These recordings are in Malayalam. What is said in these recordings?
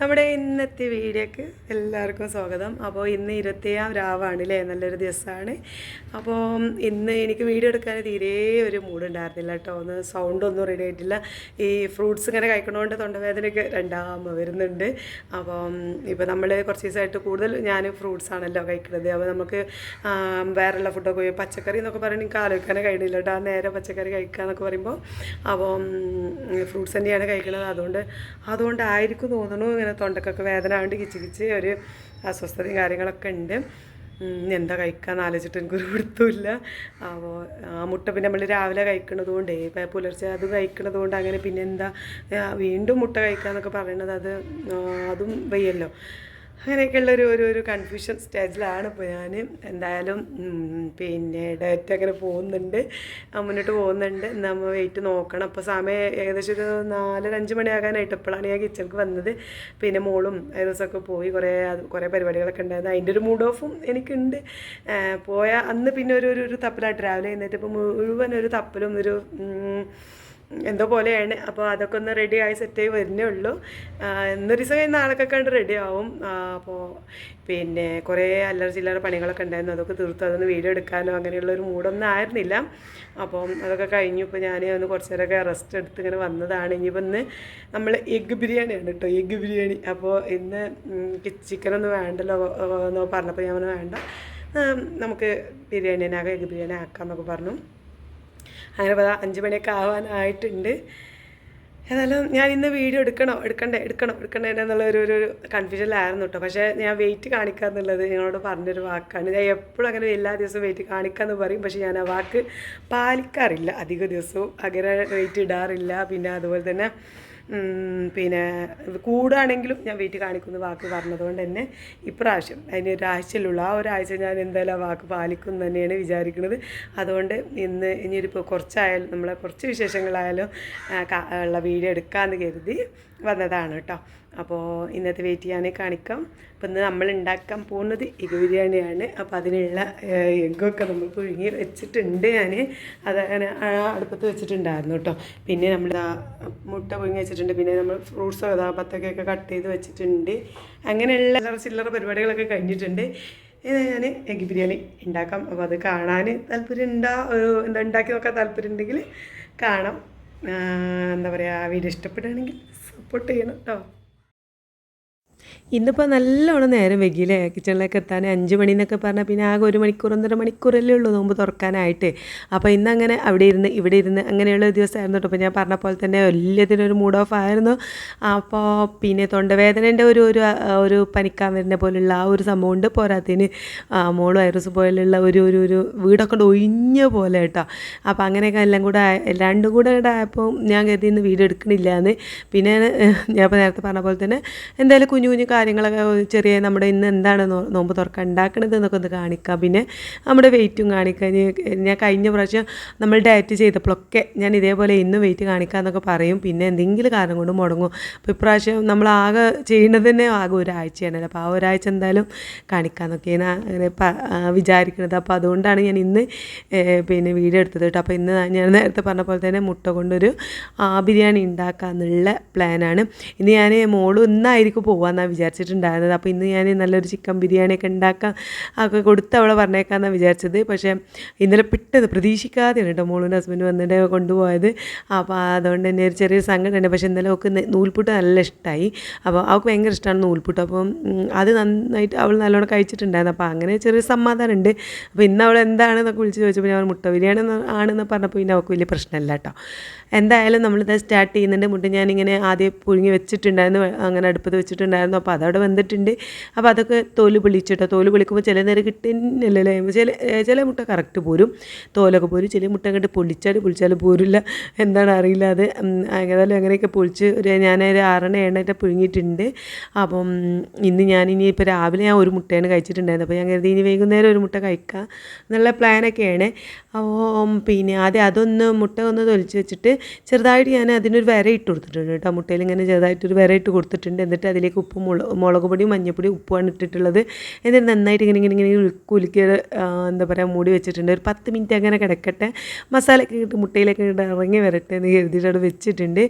നമ്മുടെ ഇന്നത്തെ വീഡിയോക്ക് എല്ലാവർക്കും സ്വാഗതം. അപ്പോൾ ഇന്ന് ഇരുപത്തിയാം രാവാണ് അല്ലേ നല്ലൊരു ദിവസമാണ്. അപ്പോൾ ഇന്ന് എനിക്ക് വീഡിയോ എടുക്കാൻ തീരെ ഒരു മൂഡ് ഉണ്ടായിരുന്നില്ല കേട്ടോ. ഒന്ന് സൗണ്ട് ഒന്നും റെഡി ആയിട്ടില്ല. ഈ ഫ്രൂട്ട്സ് ഇങ്ങനെ കഴിക്കണോണ്ട് തൊണ്ടവേദനയൊക്കെ രണ്ടാമ വരുന്നുണ്ട്. അപ്പോൾ ഇപ്പോൾ നമ്മൾ കുറച്ച് ദിവസമായിട്ട് കൂടുതൽ ഞാൻ ഫ്രൂട്ട്സ് ആണല്ലോ കഴിക്കുന്നത് അപ്പോൾ നമുക്ക് വേറെയുള്ള ഫുഡൊക്കെ പച്ചക്കറി എന്നൊക്കെ പറയുന്നത് എനിക്ക് ആലോചിക്കാനേ കഴിയുന്നില്ല കേട്ടോ. നേരെ പച്ചക്കറി കഴിക്കുക എന്നൊക്കെ പറയുമ്പോൾ അപ്പം ഫ്രൂട്ട്സ് തന്നെയാണ് കഴിക്കുന്നത് അതുകൊണ്ട് അതുകൊണ്ടായിരിക്കും തോന്നുന്നു ഇങ്ങനെ തൊണ്ടക്കൊക്കെ വേദന ആണ്ട് കിച്ച് കിച്ച് ഒരു അസ്വസ്ഥതയും കാര്യങ്ങളൊക്കെ ഉണ്ട്. എന്താ കഴിക്കാന്ന് ആലോചിച്ചിട്ട് എനിക്കൊരു പിടുത്തമില്ല അപ്പോൾ ആ മുട്ട പിന്നെ നമ്മൾ രാവിലെ കഴിക്കണത് കൊണ്ടേ പുലർച്ചെ അത് കഴിക്കണത് കൊണ്ട് അങ്ങനെ പിന്നെ എന്താ വീണ്ടും മുട്ട കഴിക്കാന്നൊക്കെ പറയണത് അത് അതും വയ്യല്ലോ. അങ്ങനെയൊക്കെയുള്ള ഒരു ഒരു ഒരു കൺഫ്യൂഷൻ സ്റ്റേജിലാണ് ഇപ്പോൾ ഞാൻ എന്തായാലും പിന്നെ ഡയറ്റ് അങ്ങനെ പോകുന്നുണ്ട്. മുന്നോട്ട് പോകുന്നുണ്ട്. നമ്മൾ വെയിറ്റ് നോക്കണം. അപ്പോൾ സമയം ഏകദേശം ഒരു നാലര അഞ്ച് മണിയാകാനായിട്ട് ഇപ്പോഴാണ് ഞാൻ കിച്ചണിക്ക് വന്നത്. പിന്നെ മോളും ഏത് ദിവസമൊക്കെ പോയി കുറേ കുറേ പരിപാടികളൊക്കെ ഉണ്ടായിരുന്നു. അതിന്റെ ഒരു മൂഡ് ഓഫും എനിക്കുണ്ട്. പോയ അന്ന് പിന്നെ ഒരു ഒരു തപ്പലായിട്ട് രാവിലെ ഇപ്പോൾ മുഴുവൻ ഒരു തപ്പലും ഒരു എന്തോ പോലെയാണ് അപ്പോൾ അതൊക്കെ ഒന്ന് റെഡി ആയി സെറ്റായി വരുന്നേ ഉള്ളൂ. എന്നൊരു ദിവസം കഴിഞ്ഞ നാളൊക്കെ കണ്ട് റെഡി ആവും. അപ്പോൾ പിന്നെ കുറേ അല്ലറ ചില്ലറ പണികളൊക്കെ ഉണ്ടായിരുന്നു. അതൊക്കെ തീർത്തു. അതൊന്ന് വീഡിയോ എടുക്കാനോ അങ്ങനെയുള്ള ഒരു മൂഡൊന്നും ആയിരുന്നില്ല. അപ്പം അതൊക്കെ കഴിഞ്ഞു. ഇപ്പോൾ ഞാൻ ഒന്ന് കുറച്ച് നേരമൊക്കെ റെസ്റ്റ് എടുത്ത് ഇങ്ങനെ വന്നതാണ്. ഇനിയിപ്പോൾ ഇന്ന് നമ്മൾ എഗ്ഗ് ബിരിയാണിയാണ് കേട്ടോ. എഗ്ഗ് ബിരിയാണി. അപ്പോൾ ഇന്ന് ചിക്കനൊന്നും വേണ്ടല്ലോ എന്നോ പറഞ്ഞപ്പോൾ ഞാൻ വേണ്ട. നമുക്ക് ബിരിയാണി എഗ്ഗ് ബിരിയാണി ആക്കാം എന്നൊക്കെ പറഞ്ഞു. അങ്ങനെ പതാ അഞ്ച് മണിയൊക്കെ ആവാനായിട്ടുണ്ട് ഏതായാലും ഞാൻ ഇന്ന് വീഡിയോ എടുക്കണോ? എടുക്കണ്ടേ? എടുക്കണോ? എടുക്കണ്ടേ എന്നുള്ള ഒരു ഒരു കൺഫ്യൂഷനിലായിരുന്നു കേട്ടോ പക്ഷേ ഞാൻ വെയിറ്റ് കാണിക്കുക എന്നുള്ളത് നിങ്ങളോട് പറഞ്ഞൊരു വാക്കാണ്. ഞാൻ എപ്പോഴും അങ്ങനെ എല്ലാ ദിവസവും വെയിറ്റ് കാണിക്കാമെന്ന് പറയും. പക്ഷേ ഞാൻ ആ വാക്ക് പാലിക്കാറില്ല. അധിക ദിവസവും അങ്ങനെ വെയിറ്റ് ഇടാറില്ല. പിന്നെ അതുപോലെ തന്നെ പിന്നെ കൂടുകയാണെങ്കിലും ഞാൻ വീട്ടിൽ കാണിക്കുന്ന വാക്ക് പറഞ്ഞതുകൊണ്ട് തന്നെ ഇപ്രാവശ്യം അതിന് ഒരാഴ്ചയിലുള്ള ആ ഒരാഴ്ച ഞാൻ എന്തായാലും ആ വാക്ക് പാലിക്കും തന്നെയാണ് വിചാരിക്കുന്നത്. അതുകൊണ്ട് ഇന്ന് ഇനിയിപ്പോൾ കുറച്ചായാലും നമ്മളെ കുറച്ച് വിശേഷങ്ങളായാലും ഉള്ള വീഡിയോ എടുക്കാമെന്ന് കരുതി വന്നതാണ് കേട്ടോ. അപ്പോൾ ഇന്നത്തെ വെയിറ്റ് ഞാൻ കാണിക്കാം. അപ്പോൾ ഇന്ന് നമ്മൾ ഉണ്ടാക്കാൻ പോകുന്നത് എഗ് ബിരിയാണിയാണ്. അപ്പോൾ അതിനുള്ള എഗ്ഗൊക്കെ നമ്മൾ പുഴുങ്ങി വെച്ചിട്ടുണ്ട് ഞാൻ അത് അങ്ങനെ അടുപ്പത്ത് വെച്ചിട്ടുണ്ടായിരുന്നു കേട്ടോ. പിന്നെ നമ്മൾ മുട്ട പുഴുങ്ങി വെച്ചിട്ടുണ്ട്. പിന്നെ നമ്മൾ ഫ്രൂട്ട്സോ അതാ പത്തൊക്കെയൊക്കെ കട്ട് ചെയ്ത് വെച്ചിട്ടുണ്ട്. അങ്ങനെയുള്ള ചില്ലറ ചില്ലറ പരിപാടികളൊക്കെ കഴിഞ്ഞിട്ടുണ്ട്. ഞാൻ എഗ് ബിരിയാണി ഉണ്ടാക്കാം. അപ്പോൾ അത് കാണാൻ താല്പര്യം ഉണ്ടാ? എന്താ ഉണ്ടാക്കി നോക്കാൻ താല്പര്യം ഉണ്ടെങ്കിൽ കാണാം. എന്താ പറയുക വീഡിയോ ഇഷ്ടപ്പെടുകയാണെങ്കിൽ സപ്പോർട്ട് ചെയ്യണം കേട്ടോ. ഇന്നിപ്പോൾ നല്ലോണം നേരം വൈകിയില്ലേ? കിച്ചണിലേക്ക് എത്താൻ അഞ്ച് മണി എന്നൊക്കെ പറഞ്ഞാൽ പിന്നെ ആകെ ഒരു മണിക്കൂർ ഒന്നര മണിക്കൂറല്ലേ ഉള്ളൂ നോമ്പ് തുറക്കാനായിട്ട്. അപ്പോൾ ഇന്നങ്ങനെ അവിടെ ഇരുന്ന് ഇവിടെ ഇരുന്ന് അങ്ങനെയുള്ള ഒരു ദിവസമായിരുന്നു കേട്ടോ. അപ്പോൾ ഞാൻ പറഞ്ഞ പോലെ തന്നെ ഒരു മൂഡ് ഓഫ് ആയിരുന്നു. അപ്പോൾ പിന്നെ തൊണ്ടവേദനേന്റെ ഒരു ഒരു ഒരു പനിക്കാൻ വരുന്ന പോലുള്ള ആ ഒരു സംഭവം ഉണ്ട്. പോരാത്തതിന് മോൾ വൈറസ് പോലുള്ള ഒരു ഒരു ഒരു വീടൊക്കെ ഒഴിഞ്ഞ പോലെ കേട്ടോ. അപ്പോൾ അങ്ങനെയൊക്കെ എല്ലാം കൂടെ രണ്ടും കൂടെ ആയപ്പോൾ ഞാൻ കരുതി ഇന്ന് വീട് എടുക്കണില്ല എന്ന് പിന്നെ ഞാൻ ഇപ്പോൾ നേരത്തെ പറഞ്ഞ പോലെ തന്നെ എന്തായാലും കുഞ്ഞു കുഞ്ഞു കാര്യങ്ങളൊക്കെ ചെറിയ നമ്മുടെ ഇന്ന് എന്താണ് നോമ്പ് തുറക്കാൻ ഉണ്ടാക്കണത് എന്നൊക്കെ ഒന്ന് കാണിക്കാം. പിന്നെ നമ്മുടെ വെയിറ്റും കാണിക്കാം. ഇനി ഞാൻ കഴിഞ്ഞ പ്രാവശ്യം നമ്മൾ ഡയറ്റ് ചെയ്തപ്പോഴൊക്കെ ഞാൻ ഇതേപോലെ ഇന്ന് വെയിറ്റ് കാണിക്കാമെന്നൊക്കെ പറയും. പിന്നെ എന്തെങ്കിലും കാരണം കൊണ്ട് മുടങ്ങും. അപ്പോൾ ഇപ്രാവശ്യം നമ്മൾ ആകെ ചെയ്യുന്നത് തന്നെ ആകെ ഒരാഴ്ചയാണല്ലോ. അപ്പോൾ ആ ഒരാഴ്ച എന്തായാലും കാണിക്കാമെന്നൊക്കെയാണ് അങ്ങനെ വിചാരിക്കുന്നത് അപ്പോൾ അതുകൊണ്ടാണ് ഞാൻ ഇന്ന് പിന്നെ വീഡിയോ എടുത്തത് കേട്ടോ. അപ്പോൾ ഇന്ന് ഞാൻ നേരത്തെ പറഞ്ഞ പോലെ തന്നെ മുട്ട കൊണ്ടൊരു ബിരിയാണി ഉണ്ടാക്കാമെന്നുള്ള പ്ലാനാണ് ഇനി ഞാൻ മോൾ ഇന്നായിരിക്കും പോകാമെന്നാണ് വിചാരിച്ചിട്ടുണ്ടായിരുന്നത്. അപ്പോൾ ഇന്ന് ഞാൻ നല്ലൊരു ചിക്കൻ ബിരിയാണിയൊക്കെ ഉണ്ടാക്കാം ഒക്കെ കൊടുത്ത് അവളെ പറഞ്ഞേക്കാമെന്നാണ് വിചാരിച്ചത്. പക്ഷേ ഇന്നലെ പെട്ടെന്ന് പ്രതീക്ഷിക്കാതെയാണ് കേട്ടോ മോളും ഹസ്ബൻഡ് വന്നിട്ട് കൊണ്ടുപോയത്. അപ്പോൾ അതുകൊണ്ട് തന്നെ ഒരു ചെറിയൊരു സങ്കടം ഉണ്ട് പക്ഷേ ഇന്നലെ അവൾക്ക് നൂൽപുട്ട് നല്ല ഇഷ്ടമായി അപ്പോൾ അവൾക്ക് ഭയങ്കര ഇഷ്ടമാണ് നൂൽപുട്ട്. അപ്പം അത് നന്നായിട്ട് അവൾ നല്ലോണം കഴിച്ചിട്ടുണ്ടായിരുന്നു. അപ്പോൾ അങ്ങനെ ചെറിയൊരു സമാധാനമുണ്ട്. അപ്പോൾ ഇന്ന് അവൾ എന്താണെന്നൊക്കെ വിളിച്ച് ചോദിച്ചപ്പോൾ ഞാൻ മുട്ട ബിരിയാണി ആണെന്ന് പറഞ്ഞപ്പോൾ പിന്നെ അവൾക്ക് വലിയ പ്രശ്നമില്ല കേട്ടോ. എന്തായാലും നമ്മളിത് സ്റ്റാർട്ട് ചെയ്യുന്നുണ്ട്. മുട്ട ഞാനിങ്ങനെ ആദ്യം പുഴുങ്ങി വെച്ചിട്ടുണ്ടായിരുന്നു. അങ്ങനെ അടുപ്പത്ത് വെച്ചിട്ടുണ്ടായിരുന്നു. അപ്പോൾ അതവിടെ വന്നിട്ടുണ്ട്. അപ്പോൾ അതൊക്കെ തോൽ പൊളിച്ചിട്ടോ തോൽ പൊളിക്കുമ്പോൾ ചില നേരം കിട്ടുന്നില്ലല്ലേ? ചില ചില മുട്ട കറക്റ്റ് പോരും. തോലൊക്കെ പോരും. ചില മുട്ട അങ്ങോട്ട് പൊളിച്ചാൽ പൊളിച്ചാൽ പോരില്ല. എന്താണ് അറിയില്ല അത്. ഏതായാലും അങ്ങനെയൊക്കെ പൊളിച്ച് ഒരു ഞാനൊരു ആറെണ്ണ എണ്ണയിട്ട് പുഴുങ്ങിയിട്ടുണ്ട്. അപ്പം ഇന്ന് ഇനി ഇപ്പോൾ രാവിലെ ഞാൻ ഒരു മുട്ടയാണ് കഴിച്ചിട്ടുണ്ടായിരുന്നത്. അപ്പോൾ ഞാൻ കരുതി ഇനി വൈകുന്നേരം ഒരു മുട്ട കഴിക്കാം എന്നുള്ള പ്ലാനൊക്കെയാണ് അപ്പോൾ പിന്നെ ആദ്യം അതൊന്ന് മുട്ട ഒന്ന് തൊലിച്ച് വെച്ചിട്ട് ചെറുതായിട്ട് ഞാൻ അതിനൊരു വിര ഇട്ട് കൊടുത്തിട്ടുണ്ട് കേട്ടോ. മുട്ടയിൽ ഇങ്ങനെ ചെറുതായിട്ടൊരു വിര ഇട്ട് കൊടുത്തിട്ടുണ്ട്. എന്നിട്ട് അതിലേക്ക് ഉപ്പും മുളകും മുള മുളക് പൊടി മഞ്ഞൾപ്പൊടി ഉപ്പുമാണ് ഇട്ടിട്ടുള്ളത്. എന്നിട്ട് നന്നായിട്ട് ഇങ്ങനെ ഇങ്ങനെ ഇങ്ങനെ ഉലുക്കി എന്താ പറയുക മൂടി വെച്ചിട്ടുണ്ട്. ഒരു പത്ത് മിനിറ്റ് അങ്ങനെ കിടക്കട്ടെ. മസാലയൊക്കെ ഇട്ട് മുട്ടയിലൊക്കെ ഇട്ട് ഇറങ്ങി വരട്ടെ എന്ന് കരുതിയിട്ട് അവിടെ വെച്ചിട്ടുണ്ട്.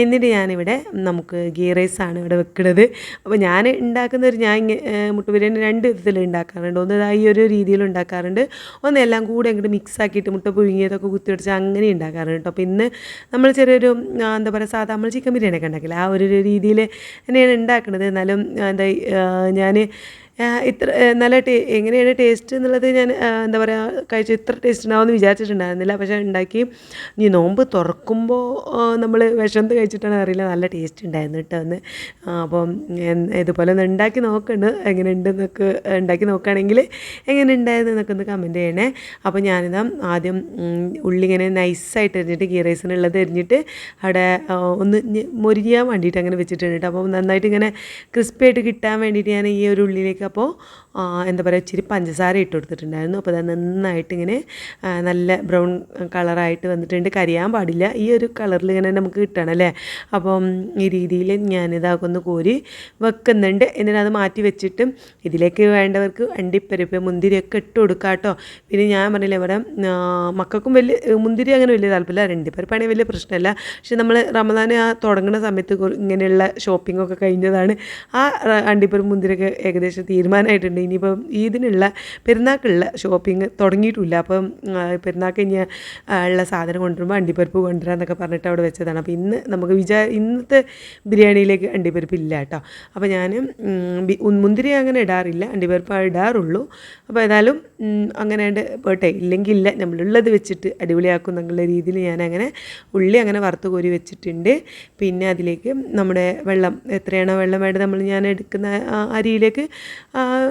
എന്നിട്ട് ഞാനിവിടെ നമുക്ക് ഗീ റൈസാണ് ഇവിടെ വെക്കുന്നത് അപ്പോൾ ഞാൻ ഉണ്ടാക്കുന്ന ഒരു ഞാൻ മുട്ട ബിരിയാണി രണ്ട് വിധത്തിൽ ഉണ്ടാക്കാറുണ്ട്. ഒന്ന് ഈ ഒരു രീതിയിൽ ഉണ്ടാക്കാറുണ്ട്. ഒന്ന് എല്ലാം കൂടെ അങ്ങോട്ട് മിക്സ് ആക്കിയിട്ട് മുട്ട പുഴുങ്ങിയതൊക്കെ കുത്തി വെച്ച് അങ്ങനെ ഉണ്ടാക്കാറുണ്ട് കേട്ടോ. അപ്പോൾ ഇന്ന് നമ്മൾ ചെറിയൊരു എന്താ പറയുക സാധാ നമ്മൾ ചിക്കൻ ബിരിയാണി ഒക്കെ ഉണ്ടാക്കില്ല ആ ഒരു രീതിയിൽ തന്നെയാണ് ഉണ്ടാക്കുന്നത് എന്നാലും എന്താ ഞാൻ ഇത്ര നല്ല ടേ എങ്ങനെയാണ് ടേസ്റ്റ് എന്നുള്ളത് ഞാൻ എന്താ പറയുക കഴിച്ച് ഇത്ര ടേസ്റ്റ് ഉണ്ടാവുമെന്ന് വിചാരിച്ചിട്ടുണ്ടായിരുന്നില്ല. പക്ഷേ ഉണ്ടാക്കി. ഈ നോമ്പ് തുറക്കുമ്പോൾ നമ്മൾ വിഷന്ത് കഴിച്ചിട്ടാണ് അറിയില്ല. നല്ല ടേസ്റ്റ് ഉണ്ടായിരുന്നു കേട്ടോ ഒന്ന് അപ്പം ഇതുപോലെ ഒന്ന് ഉണ്ടാക്കി നോക്കുന്നുണ്ട് എങ്ങനെ ഉണ്ടെന്നൊക്കെ ഉണ്ടാക്കി നോക്കുകയാണെങ്കിൽ എങ്ങനെ ഉണ്ടായിരുന്നു എന്നൊക്കെ ഒന്ന് കമന്റ് ചെയ്യണേ. അപ്പോൾ ഞാനിതാ ആദ്യം ഉള്ളി ഇങ്ങനെ നൈസായിട്ട് എറിഞ്ഞിട്ട് ഗീ റൈസിനുള്ളത് എറിഞ്ഞിട്ട് അവിടെ ഒന്ന് മുരിയാൻ വേണ്ടിയിട്ട് അങ്ങനെ വെച്ചിട്ടുണ്ട് കേട്ടോ. അപ്പോൾ നന്നായിട്ട് ഇങ്ങനെ ക്രിസ്പി ആയിട്ട് കിട്ടാൻ വേണ്ടിയിട്ട് ഞാൻ ഈ ഒരു ഉള്ളിലേക്ക് അപ്പോൾ എന്താ പറയുക ഇച്ചിരി പഞ്ചസാര ഇട്ട് കൊടുത്തിട്ടുണ്ടായിരുന്നു. അപ്പോൾ അത് നന്നായിട്ട് ഇങ്ങനെ നല്ല ബ്രൗൺ കളറായിട്ട് വന്നിട്ടുണ്ട്. കരിയാൻ പാടില്ല. ഈ ഒരു കളറിൽ ഇങ്ങനെ നമുക്ക് കിട്ടണം അല്ലേ? അപ്പം ഈ രീതിയിൽ ഞാനിതാക്കി ഒന്ന് കോരി വെക്കുന്നുണ്ട്. എന്നിട്ട് അത് മാറ്റി വെച്ചിട്ട് ഇതിലേക്ക് വേണ്ടവർക്ക് അണ്ടിപ്പരിപ്പ് മുന്തിരിയൊക്കെ ഇട്ട് കൊടുക്കാം കേട്ടോ. പിന്നെ ഞാൻ പറഞ്ഞില്ലേ ഇവിടെ മക്കൾക്കും വലിയ മുന്തിരി അങ്ങനെ വലിയ താല്പര്യമില്ല. അണ്ടിപ്പരിപ്പാണെങ്കിൽ വലിയ പ്രശ്നമല്ല. പക്ഷെ നമ്മൾ റമദാൻ ആ തുടങ്ങുന്ന സമയത്ത് ഇങ്ങനെയുള്ള ഷോപ്പിംഗ് ഒക്കെ കഴിഞ്ഞതാണ്. ആ അണ്ടിപ്പരിപ്പ് മുന്തിരിയൊക്കെ ഏകദേശം തീരുമാനമായിട്ടുണ്ട്. ഇനിയിപ്പം ഈദിനുള്ള പെരുന്നാക്കുള്ള ഷോപ്പിംഗ് തുടങ്ങിയിട്ടില്ല. അപ്പം പെരുന്നാൾക്ക് ഇനി ഉള്ള സാധനം കൊണ്ടുവരുമ്പോൾ അണ്ടിപ്പരിപ്പ് കൊണ്ടുവരാമെന്നൊക്കെ പറഞ്ഞിട്ട് അവിടെ വെച്ചതാണ്. അപ്പോൾ ഇന്ന് നമുക്ക് വിചാ ഇന്നത്തെ ബിരിയാണിയിലേക്ക് അണ്ടിപ്പരിപ്പ് ഇല്ല കേട്ടോ. അപ്പോൾ ഞാൻ മുന്തിരി അങ്ങനെ ഇടാറില്ല. അണ്ടിപ്പരിപ്പ് ഇടാറുള്ളൂ. അപ്പോൾ ഏതായാലും അങ്ങനെ പോട്ടെ. ഇല്ലെങ്കിൽ ഇല്ല നമ്മളുള്ളത് വെച്ചിട്ട് അടിപൊളിയാക്കും എന്നുള്ള രീതിയിൽ ഞാൻ അങ്ങനെ ഉള്ളി അങ്ങനെ വറുത്ത് കോരി വെച്ചിട്ടുണ്ട്. പിന്നെ അതിലേക്ക് നമ്മുടെ വെള്ളം എത്രയാണോ വെള്ളം വേണ്ടത് നമ്മൾ ഞാൻ എടുക്കുന്ന അരിയിലേക്ക്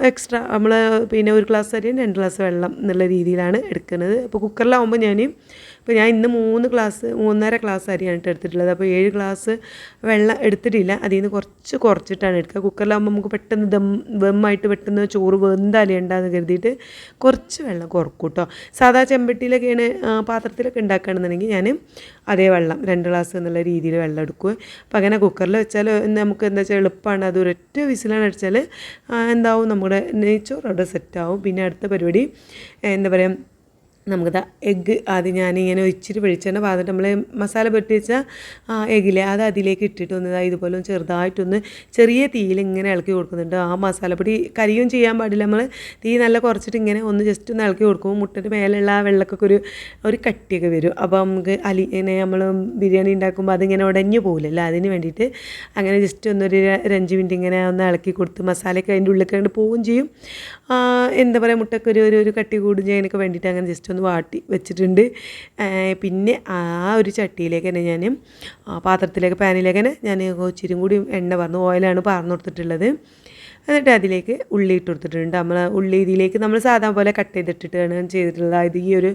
എക്സ്ട്രാ നമ്മൾ പിന്നെ ഒരു ഗ്ലാസ് അരിയും രണ്ട് ഗ്ലാസ് വെള്ളം എന്നുള്ള രീതിയിലാണ് എടുക്കുന്നത്. അപ്പോൾ കുക്കറിലാവുമ്പോൾ ഞാൻ ഇപ്പോൾ ഞാൻ ഇന്ന് മൂന്ന് ഗ്ലാസ് മൂന്നര ഗ്ലാസ് അരിയാണ് എടുത്തിട്ടുള്ളത്. അപ്പോൾ ഏഴ് ഗ്ലാസ് വെള്ളം എടുത്തിട്ടില്ല. അതിൽ നിന്ന് കുറച്ച് കുറച്ചിട്ടാണ് എടുക്കുക കുക്കറിലാകുമ്പോൾ നമുക്ക് പെട്ടെന്ന് ദം വെമ്മായിട്ട് പെട്ടെന്ന് ചോറ് വെന്താലിയുണ്ടാന്ന് കരുതിയിട്ട് കുറച്ച് വെള്ളം കുറക്കും കേട്ടോ സാധാ ചെമ്പട്ടിയിലൊക്കെയാണ് പാത്രത്തിലൊക്കെ ഉണ്ടാക്കുകയാണെന്നുണ്ടെങ്കിൽ ഞാൻ അതേ വെള്ളം രണ്ട് ഗ്ലാസ് എന്നുള്ള രീതിയിൽ വെള്ളം എടുക്കുക അപ്പോൾ അങ്ങനെ കുക്കറിൽ വെച്ചാൽ നമുക്ക് എന്താ വെച്ചാൽ എളുപ്പമാണ് അത് ഒരൊറ്റ വിസിലാണ് അടിച്ചാൽ എന്താവും? നമ്മുടെ നെയ്ച്ചോറ് അവിടെ സെറ്റാവും പിന്നെ അടുത്ത പരിപാടി എന്താ പറയുക നമുക്കിതാ എഗ്ഗ് ആദ്യം ഞാനിങ്ങനെ ഇച്ചിരി വെളിച്ചെണ്ണ പാതിട്ട് നമ്മൾ മസാല പൊട്ടി വെച്ച ആ എഗ്ഗിലെ അത് അതിലേക്ക് ഇട്ടിട്ട് ഒന്ന് ഇതാ ഇതുപോലെ ചെറുതായിട്ടൊന്ന് ചെറിയ തീയിൽ ഇങ്ങനെ ഇളക്കി കൊടുക്കുന്നുണ്ട്. ആ മസാലപ്പൊടി കരിയും ചെയ്യാൻ പാടില്ല. നമ്മൾ തീ നല്ല കുറച്ചിട്ട് ഇങ്ങനെ ഒന്ന് ജസ്റ്റ് ഒന്ന് ഇളക്കി കൊടുക്കുമ്പോൾ മുട്ടന്റെ മേലുള്ള ആ വെള്ളക്കൊക്കെ ഒരു ഒരു കട്ടിയൊക്കെ വരും. അപ്പോൾ നമുക്ക് അലി ഇങ്ങനെ നമ്മൾ ബിരിയാണി ഉണ്ടാക്കുമ്പോൾ അതിങ്ങനെ ഉടഞ്ഞു പോകില്ലല്ലോ അതിന് വേണ്ടിയിട്ട് അങ്ങനെ ജസ്റ്റ് ഒന്നൊരു രഞ്ച് മിനിറ്റ് ഇങ്ങനെ ഒന്ന് ഇളക്കി കൊടുത്ത് മസാലയൊക്കെ അതിന്റെ ഉള്ളിൽ കണ്ട് പോവുകയും ചെയ്യും. എന്താ പറയുക മുട്ടക്കൊരു ഒരു ഒരു കട്ടി കൂടും ചെയ്യാനൊക്കെ വേണ്ടിയിട്ട് അങ്ങനെ ജസ്റ്റ് ഒന്ന് വാട്ടി വെച്ചിട്ടുണ്ട്. പിന്നെ ആ ഒരു ചട്ടിയിലേക്ക് തന്നെ ഞാൻ പാത്രത്തിലേക്ക് പാനിലേക്ക് തന്നെ ഞാൻ ഇച്ചിരി കൂടി എണ്ണ പറഞ്ഞു ഓയിലാണ് പാർന്നു കൊടുത്തിട്ടുള്ളത്. എന്നിട്ട് അതിലേക്ക് ഉള്ളി ഇട്ട് കൊടുത്തിട്ടുണ്ട്. നമ്മൾ ഉള്ളി ഇതിലേക്ക് നമ്മൾ സാധാരണ പോലെ കട്ട് ചെയ്തിട്ടിട്ടാണ് ചെയ്തിട്ടുള്ളത്. അതായത് ഈ ഒരു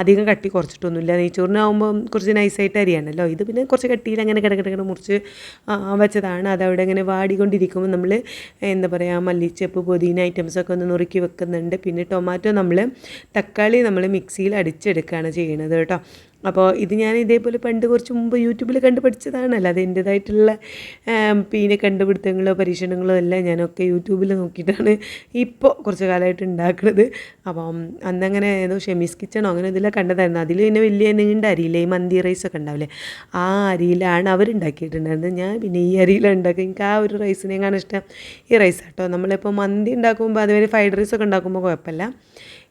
അധികം കട്ടി കുറച്ചിട്ടൊന്നുമില്ല. നെയ്ച്ചോറിനാവുമ്പം കുറച്ച് നൈസായിട്ട് അരിയാണല്ലോ. ഇത് പിന്നെ കുറച്ച് കട്ടിയിൽ അങ്ങനെ കിടക്കിടക്കിട മുറിച്ച് വെച്ചതാണ്. അതവിടെ ഇങ്ങനെ വാടിക്കൊണ്ടിരിക്കുമ്പോൾ നമ്മൾ എന്താ പറയുക മല്ലിച്ചപ്പ് പുതിന ഐറ്റംസൊക്കെ ഒന്ന് നുറുക്കി വെക്കുന്നുണ്ട്. പിന്നെ ടൊമാറ്റോ നമ്മൾ തക്കാളി നമ്മൾ മിക്സിയിൽ അടിച്ചെടുക്കുകയാണ് ചെയ്യുന്നത് കേട്ടോ. അപ്പോൾ ഇത് ഞാൻ ഇതേപോലെ പണ്ട് കുറച്ച് മുമ്പ് യൂട്യൂബിൽ കണ്ടുപഠിച്ചതാണ് അല്ലാതെ എന്റേതായിട്ടുള്ള പിന്നെ കണ്ടുപിടുത്തങ്ങളോ പരീക്ഷണങ്ങളോ എല്ലാം ഞാനൊക്കെ യൂട്യൂബിൽ നോക്കിയിട്ടാണ് ഇപ്പോൾ കുറച്ച് കാലമായിട്ട് ഉണ്ടാക്കുന്നത് അപ്പം അന്നങ്ങനെ ഏതോ ഷെമീസ് കിച്ചണോ അങ്ങനെ ഇതിലൊക്കെ കണ്ടതായിരുന്നു. അതിൽ പിന്നെ വലിയ നീണ്ട അരിയില്ലേ ഈ മന്തി റൈസ് ഒക്കെ ഉണ്ടാവില്ലേ? ആ അരിയിലാണ് അവരുണ്ടാക്കിയിട്ടുണ്ടായിരുന്നത് ഞാൻ പിന്നെ ഈ അരിയിലാണ് ഉണ്ടാക്കുക എനിക്ക് ആ ഒരു റൈസിനെ കാണാൻ ഇഷ്ടം. ഈ റൈസ് കേട്ടോ നമ്മളിപ്പോൾ മന്തി ഉണ്ടാക്കുമ്പോൾ അതുവരെ ഫ്രൈഡ് റൈസ് ഒക്കെ ഉണ്ടാക്കുമ്പോൾ കുഴപ്പമില്ല.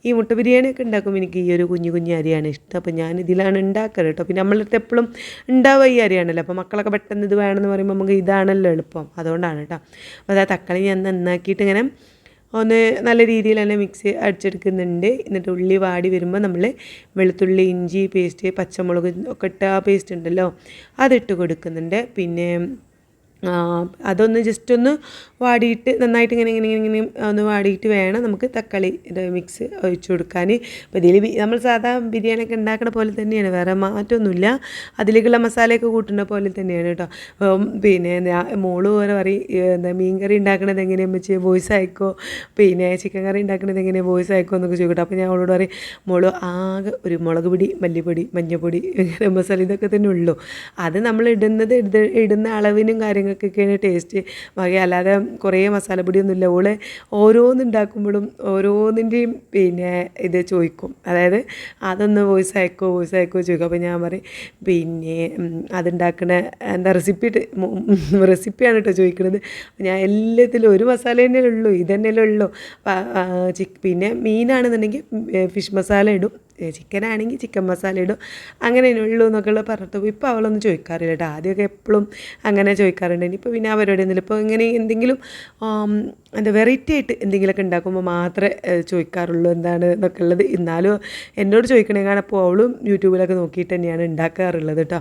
ഈ മുട്ട ബിരിയാണിയൊക്കെ ഉണ്ടാക്കുമ്പോൾ എനിക്ക് ഈ ഒരു കുഞ്ഞു കുഞ്ഞു അരിയാണ് ഇഷ്ടം. അപ്പോൾ ഞാൻ ഇതിലാണ് ഉണ്ടാക്കാറ് കേട്ടോ പിന്നെ നമ്മളടുത്ത് എപ്പോഴും ഉണ്ടാവുക ഈ അരിയാണല്ലോ. അപ്പോൾ മക്കളൊക്കെ പെട്ടെന്ന് ഇത് വേണമെന്ന് പറയുമ്പോൾ നമുക്ക് ഇതാണല്ലോ എളുപ്പം. അതുകൊണ്ടാണ് കേട്ടോ അപ്പോൾ അതാ തക്കാളി ഞാൻ നന്നാക്കിയിട്ട് ഇങ്ങനെ ഒന്ന് നല്ല രീതിയിൽ തന്നെ മിക്സ് അടിച്ചെടുക്കുന്നുണ്ട്. എന്നിട്ട് ഉള്ളി വാടി വരുമ്പോൾ നമ്മൾ വെളുത്തുള്ളി ഇഞ്ചി പേസ്റ്റ് പച്ചമുളക് ഒക്കെ ഇട്ട ആ പേസ്റ്റ് ഉണ്ടല്ലോ അതിട്ട് കൊടുക്കുന്നുണ്ട്. പിന്നെ അതൊന്ന് ജസ്റ്റ് ഒന്ന് വാടിയിട്ട് നന്നായിട്ട് ഇങ്ങനെ ഇങ്ങനെ ഇങ്ങനെ ഇങ്ങനെ ഒന്ന് വാടിയിട്ട് വേണം നമുക്ക് തക്കാളി മിക്സ് ഒഴിച്ചു കൊടുക്കാൻ. അപ്പോൾ ഇതിൽ നമ്മൾ സാധാ ബിരിയാണിയൊക്കെ ഉണ്ടാക്കുന്ന പോലെ തന്നെയാണ്. വേറെ മാറ്റമൊന്നുമില്ല അതിലേക്കുള്ള മസാലയൊക്കെ കൂട്ടുന്ന പോലെ തന്നെയാണ് കേട്ടോ. പിന്നെ മോൾ വേറെ പറയും എന്താ മീൻ കറി ഉണ്ടാക്കണത് എങ്ങനെയാണെന്ന് വെച്ച് വോയിസ് ആയിക്കോ പിന്നെ ചിക്കൻ കറി ഉണ്ടാക്കുന്നത് എങ്ങനെയാണ് വോയിസ് ആയിക്കോ എന്നൊക്കെ ചോദിക്കട്ടെ അപ്പോൾ ഞാൻ അവളോട് പറയും മോൾ ആകെ ഒരു മുളക് പൊടി മല്ലിപ്പൊടി മഞ്ഞൾപ്പൊടി ഗരം മസാല ഇതൊക്കെ തന്നെ ഉള്ളൂ. അത് നമ്മൾ ഇടുന്നത് ഇടുന്ന അളവിനും കാര്യങ്ങളും പെണ്ണുങ്ങൾക്കൊക്കെയാണ് ടേസ്റ്റ് വക അല്ലാതെ കുറേ മസാലപ്പൊടിയൊന്നുമില്ല. ഓൾ ഓരോന്നുണ്ടാക്കുമ്പോഴും ഓരോന്നിന്റെയും പിന്നെ ഇത് ചോദിക്കും. അതായത് അതൊന്ന് വോയിസ് അയക്കോ വോയിസ് അയക്കോ ചോദിക്കും. അപ്പോൾ ഞാൻ പറയും പിന്നെ അതുണ്ടാക്കുന്ന എന്താ റെസിപ്പി റെസിപ്പിയാണ് കേട്ടോ ചോദിക്കുന്നത് ഞാൻ എല്ലാത്തിലും ഒരു മസാല തന്നെ ഉള്ളൂ ഇതന്നെയല്ലേ ഉള്ളൂ. ചിക്ക് പിന്നെ മീനാണെന്നുണ്ടെങ്കിൽ ഫിഷ് മസാല ഇടും. ചിക്കൻ ആണെങ്കിൽ ചിക്കൻ മസാല ഇടും. അങ്ങനെ ഉള്ളൂ എന്നൊക്കെയുള്ള പറഞ്ഞിട്ട് ഇപ്പോൾ അവളൊന്നും ചോദിക്കാറില്ല കേട്ടോ. ആദ്യമൊക്കെ എപ്പോഴും അങ്ങനെ ചോദിക്കാറുണ്ട്. ഇനിയിപ്പോൾ പിന്നെ ആ പരിപാടി ഇപ്പോൾ ഇങ്ങനെ എന്തെങ്കിലും എന്താ വെറൈറ്റി ആയിട്ട് എന്തെങ്കിലുമൊക്കെ ഉണ്ടാക്കുമ്പോൾ മാത്രമേ ചോദിക്കാറുള്ളൂ എന്താണ് എന്നൊക്കെ ഉള്ളത്. എന്നാലും എന്നോട് ചോദിക്കണേക്കാണ് അപ്പോൾ അവളും യൂട്യൂബിലൊക്കെ നോക്കിയിട്ട് തന്നെയാണ് ഉണ്ടാക്കാറുള്ളത് കേട്ടോ.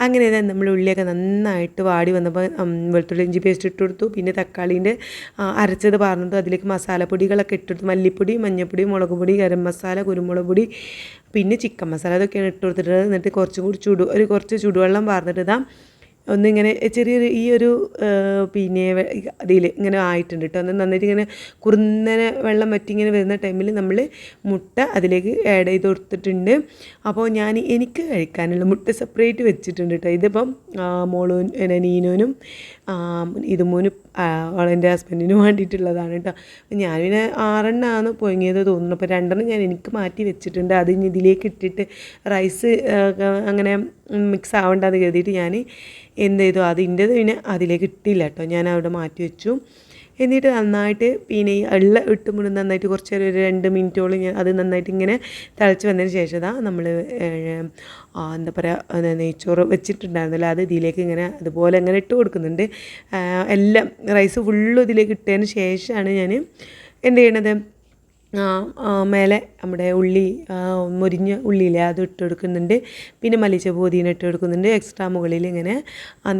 അങ്ങനെ തന്നെ നമ്മൾ ഉള്ളിയൊക്കെ നന്നായിട്ട് വാടി വന്നപ്പോൾ വെളുത്തുള്ളി ഇഞ്ചി പേസ്റ്റ് ഇട്ട് കൊടുത്തു. പിന്നെ തക്കാളീന്റെ അരച്ചത് പറഞ്ഞിട്ട് അതിലേക്ക് മസാലപ്പൊടികളൊക്കെ ഇട്ടെടുത്തു മല്ലിപ്പൊടി മഞ്ഞൾപ്പൊടി മുളക് പൊടി ഗരം മസാല കുരുമുളക് പൊടി പിന്നെ ചിക്കൻ മസാല അതൊക്കെയാണ് ഇട്ട് കൊടുത്തിട്ടുള്ളത്. എന്നിട്ട് കുറച്ചും കൂടി ചൂട് ഒരു കുറച്ച് ചൂടുവെള്ളം പറഞ്ഞിട്ട് ഇതാ ഒന്നിങ്ങനെ ചെറിയൊരു ഈ ഒരു പിന്നെ അതിൽ ഇങ്ങനെ ആയിട്ടുണ്ട് കേട്ടോ അന്ന് നന്നായിട്ട് ഇങ്ങനെ കുറുന്നനെ വെള്ളം വറ്റിങ്ങനെ വരുന്ന ടൈമിൽ നമ്മൾ മുട്ട അതിലേക്ക് ആഡ് ചെയ്ത് കൊടുത്തിട്ടുണ്ട്. അപ്പോൾ ഞാൻ എനിക്ക് കഴിക്കാനുള്ള മുട്ട സെപ്പറേറ്റ് വെച്ചിട്ടുണ്ട് കേട്ടോ ഇതിപ്പം മോളും ആ, ഇതുമോനും എന്റെ ഹസ്ബൻഡിനും വേണ്ടിയിട്ടുള്ളതാണ് കേട്ടോ ഞാൻ പിന്നെ ആറെണ്ണമാണ് പൊങ്ങിയത് തോന്നുന്നു. അപ്പോൾ രണ്ടെണ്ണം ഞാൻ എനിക്ക് മാറ്റി വെച്ചിട്ടുണ്ട്. അത് ഇനി ഇതിലേക്ക് ഇട്ടിട്ട് റൈസ് അങ്ങനെ മിക്സ് ആവേണ്ടെന്ന് കരുതിയിട്ട് ഞാൻ എന്ത് ചെയ്തു അതിന്റെത് പിന്നെ അതിലേക്ക് ഇട്ടില്ല കേട്ടോ. ഞാൻ അവിടെ മാറ്റി വെച്ചു. എന്നിട്ട് നന്നായിട്ട് പിന്നെ ഈ എള്ള ഇട്ട് മുഴുവൻ നന്നായിട്ട് കുറച്ച് ഒരു രണ്ട് മിനിറ്റോളം ഞാൻ അത് നന്നായിട്ട് ഇങ്ങനെ തിളച്ച് വന്നതിന് ശേഷം നമ്മൾ എന്താ പറയുക നെയ്ച്ചോറ് വെച്ചിട്ടുണ്ടായിരുന്നല്ലോ. അത് ഇതിലേക്ക് ഇങ്ങനെ അതുപോലെ ഇങ്ങനെ ഇട്ട് കൊടുക്കുന്നുണ്ട്. എല്ലാം റൈസ് ഫുള്ളും ഇതിലേക്ക് ഇട്ടതിന് ശേഷമാണ് ഞാൻ എന്ത് ചെയ്യണത്? മേലെ നമ്മുടെ ഉള്ളി മുരിഞ്ഞ ഉള്ളിയിലെ അത് ഇട്ട് കൊടുക്കുന്നുണ്ട് പിന്നെ മല്ലിച്ച പുതിന ഇട്ട് കൊടുക്കുന്നുണ്ട് എക്സ്ട്രാ മുകളിൽ ഇങ്ങനെ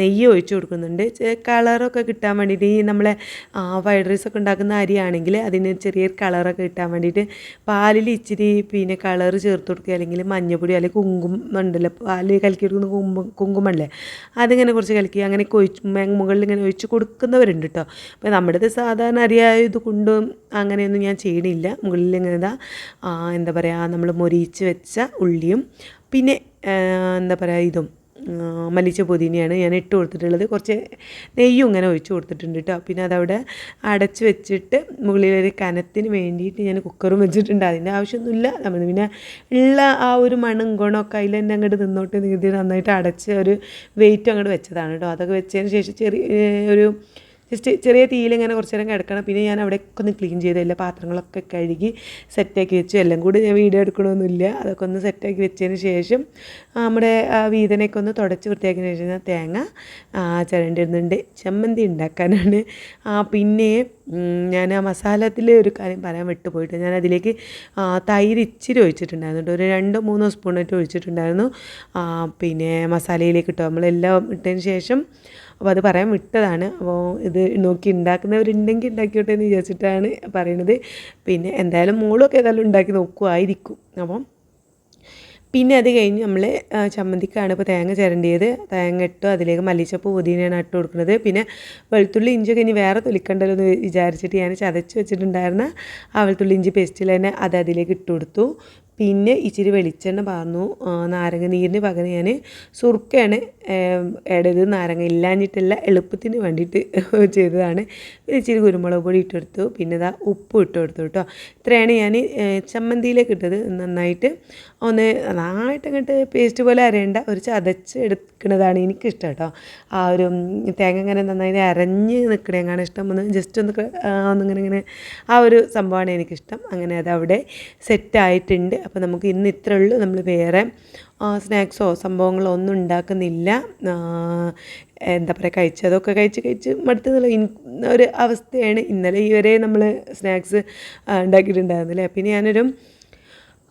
നെയ്യ് ഒഴിച്ച് കൊടുക്കുന്നുണ്ട്. കളറൊക്കെ കിട്ടാൻ വേണ്ടിയിട്ട് ഈ നമ്മളെ ഫ്രൈഡ് റൈസ് ഒക്കെ ഉണ്ടാക്കുന്ന അരിയാണെങ്കിൽ അതിന് ചെറിയ കളറൊക്കെ കിട്ടാൻ വേണ്ടിയിട്ട് പാലിൽ ഇച്ചിരി പിന്നെ കളർ ചേർത്ത് കൊടുക്കുക. അല്ലെങ്കിൽ മഞ്ഞപ്പൊടി അല്ലെങ്കിൽ കുങ്കുമം ഉണ്ടല്ലോ. പാലിൽ കലക്കി കൊടുക്കുന്ന കുങ്കുമം കുങ്കുമല്ലേ അതിങ്ങനെ കുറച്ച് കലക്കി അങ്ങനെ ഒഴിച്ച് മുകളിൽ ഇങ്ങനെ ഒഴിച്ച് കൊടുക്കുന്നവരുണ്ട് കേട്ടോ. അപ്പോൾ നമ്മുടെ സാധാരണ അരിയായത് കൊണ്ടും അങ്ങനെയൊന്നും ഞാൻ ചെയ്യണില്ല. മുകളിൽ ഇങ്ങനെ ഇതാ എന്താ പറയുക നമ്മൾ മൊരിയിച്ച് വെച്ച ഉള്ളിയും പിന്നെ എന്താ പറയുക ഇതും മല്ലിച്ച പുതിനയാണ് ഞാൻ ഇട്ട് കൊടുത്തിട്ടുള്ളത്. കുറച്ച് നെയ്യും ഇങ്ങനെ ഒഴിച്ച് കൊടുത്തിട്ടുണ്ട് കേട്ടോ പിന്നെ അതവിടെ അടച്ച് വെച്ചിട്ട് മുകളിലൊരു കനത്തിന് വേണ്ടിയിട്ട് ഞാൻ കുക്കറും വെച്ചിട്ടുണ്ട്. അതിന്റെ ആവശ്യമൊന്നുമില്ല. നമ്മൾ പിന്നെ ഉള്ള ആ ഒരു മണും ഗുണമൊക്കെ അതിൽ തന്നെ അങ്ങോട്ട് നിന്നോട്ട് നീതി നന്നായിട്ട് അടച്ച് ഒരു വെയിറ്റ് അങ്ങോട്ട് വെച്ചതാണ് കേട്ടോ അതൊക്കെ വെച്ചതിന് ശേഷം ചെറിയ ഒരു ജസ്റ്റ് ചെറിയ തീയിൽ ഇങ്ങനെ കുറച്ച് നേരം കിടക്കണം. പിന്നെ ഞാൻ അവിടെയൊക്കെ ഒന്ന് ക്ലീൻ ചെയ്ത് എല്ലാ പാത്രങ്ങളൊക്കെ കഴുകി സെറ്റാക്കി വെച്ചു. എല്ലാം കൂടി ഞാൻ വീഡിയോ എടുക്കണമെന്നില്ല അതൊക്കെ ഒന്ന് സെറ്റാക്കി വെച്ചതിന് ശേഷം നമ്മുടെ വീതനൊക്കെ ഒന്ന് തുടച്ച് വൃത്തിയാക്കിയതിന് ശേഷം ഞാൻ തേങ്ങ ചിരണ്ടിരുന്നുണ്ട്. ചമ്മന്തി ഉണ്ടാക്കാനാണ്. പിന്നെ ഞാൻ ആ മസാലത്തിൽ ഒരു കാര്യം പറയാൻ വിട്ടുപോയിട്ട് ഞാൻ അതിലേക്ക് തൈര് ഇച്ചിരി ഒഴിച്ചിട്ടുണ്ടായിരുന്നു ഒരു രണ്ടോ മൂന്നോ സ്പൂണായിട്ട് ഒഴിച്ചിട്ടുണ്ടായിരുന്നു. പിന്നെ മസാലയിലേക്ക് ഇട്ടോ. നമ്മളെല്ലാം ഇട്ടതിന് ശേഷം അപ്പോൾ അത് പറയാൻ വിട്ടതാണ്. അപ്പോൾ ഇത് നോക്കി ഉണ്ടാക്കുന്നവരുണ്ടെങ്കിൽ ഉണ്ടാക്കിയോട്ടെ എന്ന് വിചാരിച്ചിട്ടാണ് പറയണത്. പിന്നെ എന്തായാലും മോളൊക്കെ ഏതായാലും ഉണ്ടാക്കി നോക്കുമായിരിക്കും അപ്പം പിന്നെ അത് കഴിഞ്ഞ് നമ്മൾ ചമ്മന്തിക്കാണ് ഇപ്പോൾ തേങ്ങ ചിരണ്ടിയത്. തേങ്ങ ഇട്ടു അതിലേക്ക് മല്ലിച്ചപ്പ് പുതിനയാണ് ഇട്ട് കൊടുക്കുന്നത്. പിന്നെ വെളുത്തുള്ളി ഇഞ്ചിയൊക്കെ ഇനി വേറെ തൊലിക്കണ്ടല്ലോ എന്ന് വിചാരിച്ചിട്ട് ഞാൻ ചതച്ച് വെച്ചിട്ടുണ്ടായിരുന്ന ആ വെളുത്തുള്ളി ഇഞ്ചി പേസ്റ്റിൽ തന്നെ അത് അതിലേക്ക് ഇട്ട് കൊടുത്തു. പിന്നെ ഇച്ചിരി വെളിച്ചെണ്ണ പാർന്നു. നാരങ്ങ നീരിന് പകരം ഞാൻ സുർക്കയാണ് ഇടത് നാരങ്ങ ഇല്ലാഞ്ഞിട്ടല്ല എളുപ്പത്തിന് വേണ്ടിയിട്ട് ചെയ്തതാണ്. പിന്നെ ഇച്ചിരി കുരുമുളക് പൊടി ഇട്ടെടുത്തു. പിന്നെ ഇതാ ഉപ്പ് ഇട്ടെടുത്തു കേട്ടോ. ഇത്രയാണ് ഞാൻ ചമ്മന്തിയിലേക്ക് ഇട്ടത്. നന്നായിട്ട് ഒന്ന് നന്നായിട്ട് അങ്ങോട്ട് പേസ്റ്റ് പോലെ അരയേണ്ട ഒരു ചതച്ച് എടുക്കുന്നതാണ് എനിക്കിഷ്ടം കേട്ടോ. ആ ഒരു തേങ്ങ ഇങ്ങനെ നന്നായിട്ട് അരഞ്ഞ് നിൽക്കണേങ്ങാണ് ഇഷ്ടം. ഒന്ന് ജസ്റ്റ് ഒന്ന് ഒന്നിങ്ങനെ ഇങ്ങനെ ആ ഒരു സംഭവമാണ് എനിക്കിഷ്ടം. അങ്ങനെ അതവിടെ സെറ്റായിട്ടുണ്ട് അപ്പോൾ നമുക്ക് ഇന്ന് ഇത്രേ ഉള്ളൂ. നമ്മൾ വേറെ സ്നാക്സോ സംഭവങ്ങളോ ഒന്നും ഉണ്ടാക്കുന്നില്ല. എന്താ പറയുക കഴിച്ചതൊക്കെ കഴിച്ച് കഴിച്ച് ഇൻ- ഒരു അവസ്ഥയാണ് ഇന്നലെ ഈ വരെ നമ്മൾ സ്നാക്സ് ഉണ്ടാക്കിയിട്ടുണ്ടായിരുന്നില്ലേ പിന്നെ ഞാനൊരു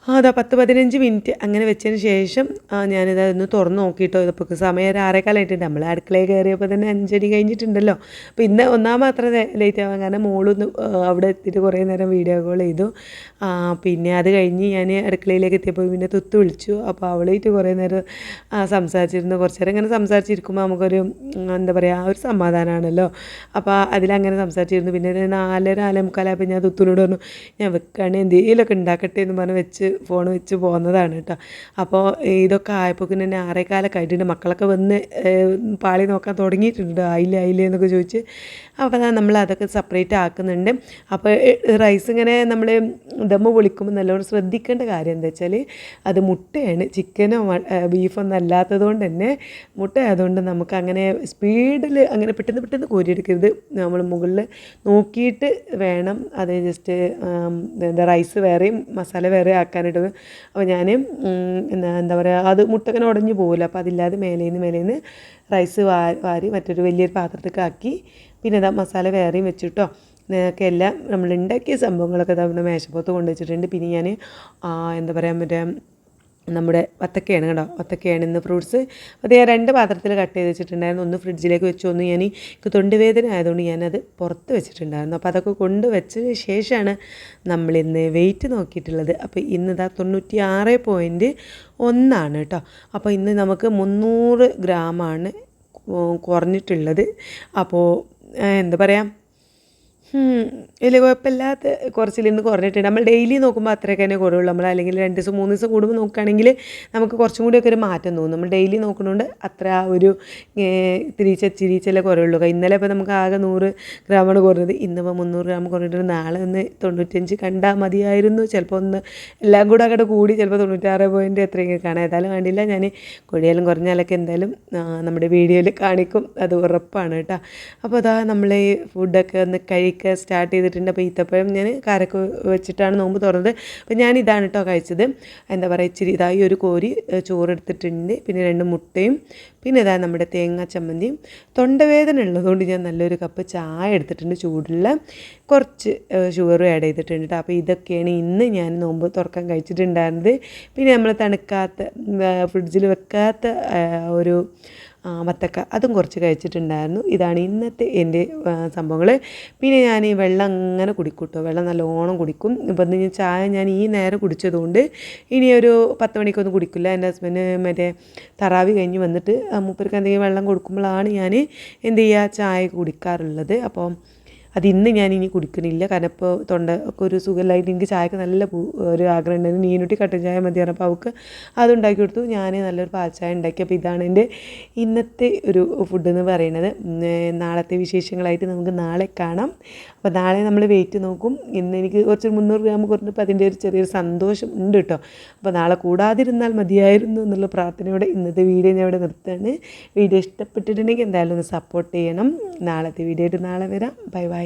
അതാ പത്ത് പതിനഞ്ച് മിനിറ്റ് അങ്ങനെ വെച്ചതിന് ശേഷം ഞാനിതൊന്ന് തുറന്ന് നോക്കിയിട്ടോ ഇതിപ്പോൾ സമയം ഒരു ആറേക്കാലായിട്ടുണ്ട് നമ്മൾ അടുക്കളയിൽ കയറിയപ്പോൾ തന്നെ അഞ്ചടി കഴിഞ്ഞിട്ടുണ്ടല്ലോ. അപ്പോൾ ഇന്ന് ഒന്നാം മാത്രം ലേറ്റ് ആവാൻ കാരണം മോളൊന്ന് അവിടെ എത്തിയിട്ട് കുറേ നേരം വീഡിയോ കോൾ ചെയ്തു. പിന്നെ അത് കഴിഞ്ഞ് ഞാൻ അടുക്കളയിലേക്ക് എത്തിയപ്പോൾ പിന്നെ തുത്ത് വിളിച്ചു. അപ്പോൾ അവളായിട്ട് കുറേ നേരം സംസാരിച്ചിരുന്നു. കുറച്ച് നേരം ഇങ്ങനെ സംസാരിച്ചിരിക്കുമ്പോൾ നമുക്കൊരു എന്താ പറയുക ഒരു സമാധാനമാണല്ലോ അപ്പോൾ അതിലങ്ങനെ സംസാരിച്ചിരുന്നു. പിന്നെ നാലര നാലേ മുക്കാലായപ്പോൾ ഞാൻ തുത്തിനോട് പറഞ്ഞു ഞാൻ വെക്കുകയാണെങ്കിൽ എന്തെങ്കിലുമൊക്കെ ഉണ്ടാക്കട്ടെ എന്ന് പറഞ്ഞ് വെച്ച് ഫോൺ വെച്ച് പോകുന്നതാണ് കേട്ടോ അപ്പോൾ ഇതൊക്കെ ആയപ്പോൾ പിന്നെ ആറേക്കാലൊക്കെ കഴിഞ്ഞിട്ട് മക്കളൊക്കെ വന്ന് പാളി നോക്കാൻ തുടങ്ങിയിട്ടുണ്ട്. ആയില്ല ആയില്ലേ എന്നൊക്കെ ചോദിച്ച്. അപ്പോൾ നമ്മൾ അതൊക്കെ സെപ്പറേറ്റ് ആക്കുന്നുണ്ട്. അപ്പോൾ റൈസ് ഇങ്ങനെ നമ്മൾ ദമ്മ് പൊളിക്കുമ്പോൾ നല്ലോണം ശ്രദ്ധിക്കേണ്ട കാര്യം എന്താ വെച്ചാൽ അത് മുട്ടയാണ്. ചിക്കനോ ബീഫൊന്നും അല്ലാത്തത് കൊണ്ട് തന്നെ മുട്ട ആയതുകൊണ്ട് നമുക്ക് അങ്ങനെ സ്പീഡിൽ അങ്ങനെ പെട്ടെന്ന് പെട്ടെന്ന് കോരിയെടുക്കരുത്. നമ്മൾ മുകളിൽ നോക്കിയിട്ട് വേണം അത് ജസ്റ്റ് എന്താ റൈസ് വേറെയും മസാല വേറെ ആക്കാനിട്ട് അപ്പോൾ ഞാൻ എന്താ എന്താ പറയുക അത് മുട്ട ഇങ്ങനെ ഉടഞ്ഞു പോകില്ല അപ്പോൾ അതില്ലാതെ മേലേന്ന് മേലേന്ന് റൈസ് വാരി മറ്റൊരു വലിയൊരു പാത്രത്തേക്ക് ആക്കി. പിന്നെ മസാല വേറെയും വെച്ചിട്ടോ. ഒക്കെ എല്ലാം നമ്മൾ ഉണ്ടാക്കിയ സംഭവങ്ങളൊക്കെ ഇതാ മേശപ്പുറത്ത് മേശപ്പുറത്ത് കൊണ്ടുവച്ചിട്ടുണ്ട് പിന്നെ ഞാൻ എന്താ പറയാൻ മറ്റേ നമ്മുടെ വത്തക്കയാണ് കേട്ടോ വത്തക്കയാണ് ഇന്ന് ഫ്രൂട്ട്സ്. അത് ഞാൻ രണ്ട് പാത്രത്തിൽ കട്ട് ചെയ്ത് വെച്ചിട്ടുണ്ടായിരുന്നു. ഒന്ന് ഫ്രിഡ്ജിലേക്ക് വെച്ചു ഒന്ന് ഞാൻ എനിക്ക് തൊണ്ടുവേദന ആയതുകൊണ്ട് ഞാനത് പുറത്ത് വെച്ചിട്ടുണ്ടായിരുന്നു. അപ്പോൾ അതൊക്കെ കൊണ്ട് വെച്ചതിന് ശേഷമാണ് നമ്മളിന്ന് വെയിറ്റ് നോക്കിയിട്ടുള്ളത്. അപ്പോൾ ഇന്ന് ഇതാ തൊണ്ണൂറ്റി ആറ് പോയിന്റ് ഒന്നാണ് കേട്ടോ. അപ്പോൾ ഇന്ന് നമുക്ക് മുന്നൂറ് ഗ്രാമാണ് കുറഞ്ഞിട്ടുള്ളത്. അപ്പോൾ എന്താ പറയുക വലിയ കുഴപ്പമില്ലാത്ത കുറച്ചിൽ നിന്ന് കുറഞ്ഞിട്ടുണ്ട്. നമ്മൾ ഡെയിലി നോക്കുമ്പോൾ അത്രയൊക്കെ തന്നെ കുറവുള്ളൂ. നമ്മൾ അല്ലെങ്കിൽ രണ്ട് ദിവസം മൂന്ന് ദിവസം കൂടുമ്പോൾ നോക്കുകയാണെങ്കിൽ നമുക്ക് കുറച്ചും കൂടിയൊക്കെ ഒരു മാറ്റം തോന്നും. നമ്മൾ ഡെയിലി നോക്കുന്നതുകൊണ്ട് അത്ര ഒരു തിരിച്ച ചിരിച്ചല്ലേ കുറവുള്ളൂ ഇന്നലെ ഇപ്പോൾ നമുക്ക് ആകെ നൂറ് ഗ്രാമാണ് കുറഞ്ഞത്. ഇന്നിപ്പോൾ മുന്നൂറ് ഗ്രാം കുറഞ്ഞിട്ട് നാളെ ഒന്ന് തൊണ്ണൂറ്റഞ്ച് കണ്ടാൽ മതിയായിരുന്നു. ചിലപ്പോൾ ഒന്ന് എല്ലാം കൂടെ അങ്ങോട്ട് കൂടി ചിലപ്പോൾ തൊണ്ണൂറ്റാറ് പോയിന്റ് എത്രയൊക്കെ കാണാം. ഏതായാലും കണ്ടില്ല. ഞാൻ കൊടിയാലും കുറഞ്ഞാലൊക്കെ എന്തായാലും നമ്മുടെ വീഡിയോയിൽ കാണിക്കും. അത് ഉറപ്പാണ് കേട്ടോ. അപ്പോൾ അതാ നമ്മൾ ഫുഡൊക്കെ ഒന്ന് കഴിക്കാൻ സ്റ്റാർട്ട് ചെയ്തിട്ടുണ്ട്. അപ്പോൾ ഈത്തപ്പഴം ഞാൻ കരക്ക് വെച്ചിട്ടാണ് നോമ്പ് തുറന്നത്. അപ്പോൾ ഞാൻ ഇതാണ് കേട്ടോ കഴിച്ചത്. എന്താ പറയുക ഇച്ചിരി ഇതായി ഒരു കോരി ചോറെടുത്തിട്ടുണ്ട്. പിന്നെ രണ്ട് മുട്ടയും പിന്നെ ഇതാ നമ്മുടെ തേങ്ങാ ചമ്മന്തിയും. തൊണ്ടവേദന ഉള്ളതുകൊണ്ട് ഞാൻ നല്ലൊരു കപ്പ് ചായ എടുത്തിട്ടുണ്ട് ചൂടുള്ള കുറച്ച് ഷുഗറും ആഡ് ചെയ്തിട്ടുണ്ട് കേട്ടോ അപ്പോൾ ഇതൊക്കെയാണ് ഇന്ന് ഞാൻ നോമ്പ് തുറക്കാൻ കഴിച്ചിട്ടുണ്ടായിരുന്നത്. പിന്നെ നമ്മൾ തണുക്കാത്ത ഫ്രിഡ്ജിൽ വെക്കാത്ത ഒരു ആ, വത്തക്ക അതും കുറച്ച് കഴിച്ചിട്ടുണ്ടായിരുന്നു. ഇതാണ് ഇന്നത്തെ എന്റെ സംഭവങ്ങൾ പിന്നെ ഞാൻ ഈ വെള്ളം അങ്ങനെ കുടിക്കൂട്ടോ. കേട്ടോ വെള്ളം നല്ലോണം കുടിക്കും. ഇപ്പം ഇന്ന് ചായ ഞാൻ ഈ നേരം കുടിച്ചതുകൊണ്ട് ഇനി ഒരു പത്ത് മണിക്കൊന്നും കുടിക്കില്ല. എന്റെ ഹസ്ബൻഡ് മറ്റേ തറാവി കഴിഞ്ഞ് വന്നിട്ട് മൂപ്പർക്ക് എന്തെങ്കിലും വെള്ളം കൊടുക്കുമ്പോഴാണ് ഞാൻ എന്ത് ചെയ്യുക ചായ കുടിക്കാറുള്ളത്. അപ്പോൾ അത് ഇന്ന് ഞാൻ ഇനി കുടിക്കണില്ല. കാരണം ഇപ്പോൾ തൊണ്ട ഒക്കെ ഒരു സുഖമില്ലായിട്ട് എനിക്ക് ചായക്ക് നല്ല ഒരു ആഗ്രഹം ഉണ്ടായിരുന്നു. നീനുട്ടി കട്ടൻ ചായ മതിയാണ് അപ്പോൾ അവൾക്ക് അത് ഉണ്ടാക്കി കൊടുത്തു. ഞാൻ നല്ലൊരു പാൽ ചായ ഉണ്ടാക്കി. അപ്പോൾ ഇതാണ് എന്റെ ഇന്നത്തെ ഒരു ഫുഡ് എന്ന് പറയുന്നത് നാളത്തെ വിശേഷങ്ങളായിട്ട് നമുക്ക് നാളെ കാണാം. അപ്പോൾ നാളെ നമ്മൾ വെയിറ്റ് നോക്കും. ഇന്ന് എനിക്ക് കുറച്ച് മുന്നൂറ് ഗ്രാം കുറഞ്ഞപ്പോൾ അതിന്റെ ഒരു ചെറിയൊരു സന്തോഷം ഉണ്ട് കേട്ടോ. അപ്പോൾ നാളെ കൂടാതിരുന്നാൽ മതിയായിരുന്നു എന്നുള്ള പ്രാർത്ഥനയോടെ ഇന്നത്തെ വീഡിയോ ഞാൻ ഇവിടെ നിർത്തുകയാണ്. വീഡിയോ ഇഷ്ടപ്പെട്ടിട്ടുണ്ടെങ്കിൽ എന്തായാലും ഒന്ന് സപ്പോർട്ട് ചെയ്യണം. നാളത്തെ വീഡിയോ ആയിട്ട് നാളെ വരാം. Bye bye